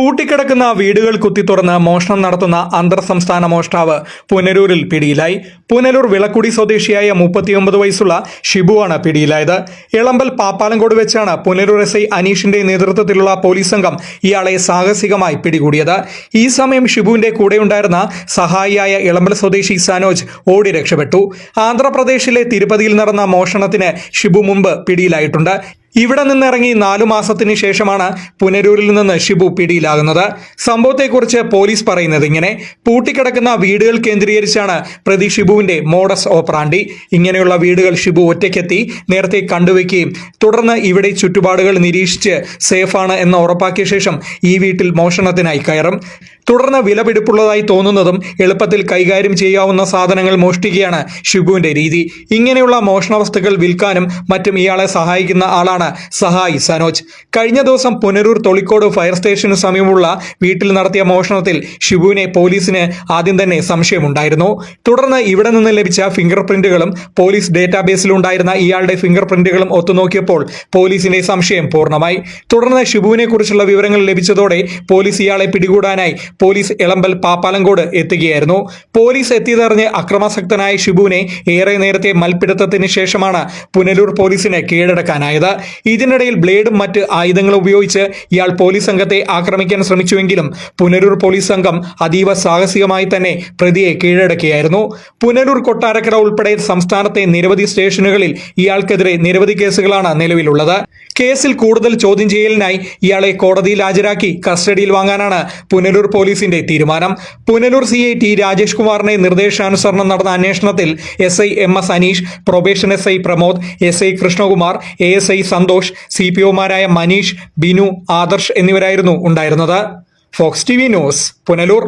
പൂട്ടിക്കിടക്കുന്ന വീടുകൾ കുത്തിത്തുറന്ന് മോഷണം നടത്തുന്ന അന്തർ സംസ്ഥാന മോഷ്ടാവ് പുനരൂരിൽ പിടിയിലായി. പുനലൂർ വിളക്കുടി സ്വദേശിയായ മുപ്പത്തിയൊമ്പത് വയസ്സുള്ള ഷിബുവാണ് പിടിയിലായത്. ഇളമ്പൽ പാപ്പാലങ്കോട് വെച്ചാണ് പുനരൂർ എസ് ഐ അനീഷിന്റെ നേതൃത്വത്തിലുള്ള പോലീസ് സംഘം ഇയാളെ സാഹസികമായി പിടികൂടിയത്. ഈ സമയം ഷിബുവിന്റെ കൂടെയുണ്ടായിരുന്ന സഹായിയായ ഇളമ്പൽ സ്വദേശി സനോജ് ഓടി രക്ഷപ്പെട്ടു. ആന്ധ്രാപ്രദേശിലെ തിരുപ്പതിയിൽ നടന്ന മോഷണത്തിന് ഷിബു മുമ്പ് പിടിയിലായിട്ടുണ്ട്. ഇവിടെ നിന്നിറങ്ങി നാലു മാസത്തിന് ശേഷമാണ് പുനരൂരിൽ നിന്ന് ഷിബു പിടിയിലാകുന്നത്. സംഭവത്തെക്കുറിച്ച് പോലീസ് പറയുന്നത് ഇങ്ങനെ പൂട്ടിക്കിടക്കുന്ന വീടുകൾ കേന്ദ്രീകരിച്ചാണ് പ്രതി ഷിബുവിന്റെ മോഡസ് ഓപ്രാണ്ടി ഇങ്ങനെയുള്ള വീടുകൾ ഷിബു ഒറ്റയ്ക്കെത്തി നേരത്തെ കണ്ടുവയ്ക്കുകയും തുടർന്ന് ഇവിടെ ചുറ്റുപാടുകൾ നിരീക്ഷിച്ച് സേഫാണ് എന്ന് ഉറപ്പാക്കിയ ശേഷം ഈ വീട്ടിൽ മോഷണത്തിനായി കയറും. തുടർന്ന് വിലപിടിപ്പുള്ളതായി തോന്നുന്നതും എളുപ്പത്തിൽ കൈകാര്യം ചെയ്യാവുന്ന സാധനങ്ങൾ മോഷ്ടിക്കുകയാണ് ഷിബുവിന്റെ രീതി. ഇങ്ങനെയുള്ള മോഷണ വസ്തുക്കൾ വിൽക്കാനും മറ്റും ഇയാളെ സഹായിക്കുന്ന ആളാണ് സഹായി സനോജ്. കഴിഞ്ഞ ദിവസം പുനരൂർ തൊളിക്കോട് ഫയർ സ്റ്റേഷന് സമീപമുള്ള വീട്ടിൽ നടത്തിയ മോഷണത്തിൽ ഷിബുവിനെ പോലീസിന് ആദ്യം തന്നെ സംശയമുണ്ടായിരുന്നു. തുടർന്ന് ഇവിടെ നിന്ന് ലഭിച്ച ഫിംഗർ പ്രിന്റുകളും പോലീസ് ഡേറ്റാബേസിലുണ്ടായിരുന്ന ഇയാളുടെ ഫിംഗർ പ്രിന്റുകളും ഒത്തുനോക്കിയപ്പോൾ പോലീസിന്റെ സംശയം പൂർണമായി. തുടർന്ന് ഷിബുവിനെ കുറിച്ചുള്ള വിവരങ്ങൾ ലഭിച്ചതോടെ പോലീസ് ഇയാളെ പിടികൂടാനായി പോലീസ് ഇളമ്പൽ പാപ്പാലങ്കോട് എത്തുകയായിരുന്നു. പോലീസ് എത്തിയതറിഞ്ഞ് അക്രമാസക്തനായ ഷിബുവിനെ ഏറെ നേരത്തെ മൽപ്പിടുത്തത്തിന് ശേഷമാണ് പുനലൂർ പോലീസിന് കീഴടക്കാനായത്. ഇതിനിടയിൽ ബ്ലേഡും മറ്റ് ആയുധങ്ങളും ഉപയോഗിച്ച് ഇയാൾ പോലീസ് സംഘത്തെ ആക്രമിക്കാൻ ശ്രമിച്ചുവെങ്കിലും പുനലൂർ പോലീസ് സംഘം അതീവ സാഹസികമായി തന്നെ പ്രതിയെ കീഴടക്കിയായിരുന്നു. പുനലൂർ കൊട്ടാരക്കര ഉൾപ്പെടെ സംസ്ഥാനത്തെ നിരവധി സ്റ്റേഷനുകളിൽ ഇയാൾക്കെതിരെ നിരവധി കേസുകളാണ് നിലവിലുള്ളത്. കേസിൽ കൂടുതൽ ചോദ്യം ചെയ്യലിനായി ഇയാളെ കോടതിയിൽ ഹാജരാക്കി കസ്റ്റഡിയിൽ വാങ്ങാനാണ് പുനലൂർ പോലീസിന്റെ തീരുമാനം. Punalur C I T Rajesh കുമാറിന്റെ നിർദ്ദേശാനുസരണം നടന്ന അന്വേഷണത്തിൽ S I M S Aneesh probation S I Pramod S I Krishnakumar A S I Santhosh C P ഒമാരായ Manish Binu Adarsh എന്നിവരായിരുന്നു ഉണ്ടായിരുന്നത്. Fox T V news Punalur.